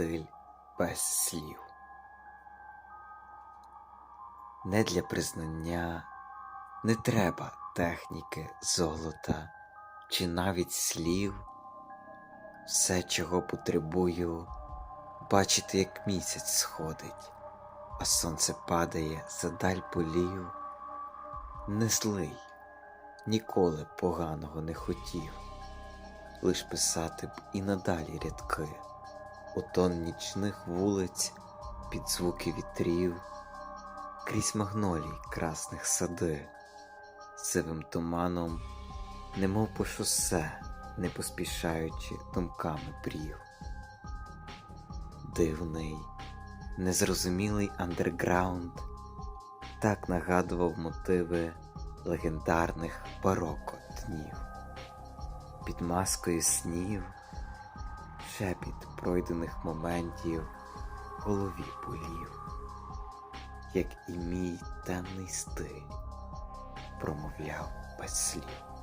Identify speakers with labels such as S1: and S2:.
S1: стиль без слів. Не для признання не треба техніки золота чи навіть слів. Все, чого потребую, бачити, як місяць сходить, а сонце падає за даль полів. Не злий, ніколи поганого не хотів, лиш писати б і надалі рядки, у тон нічних вулиць, під звуки вітрів, крізь магнолій красних сади, сивим туманом, немов по шосе, не поспішаючи думками брів. Дивний, незрозумілий андерграунд так нагадував мотиви легендарних бароко днів. Під маскою снів, шепіт пройдених моментів в голові болів, як і мій темний стиль промовляв без слів.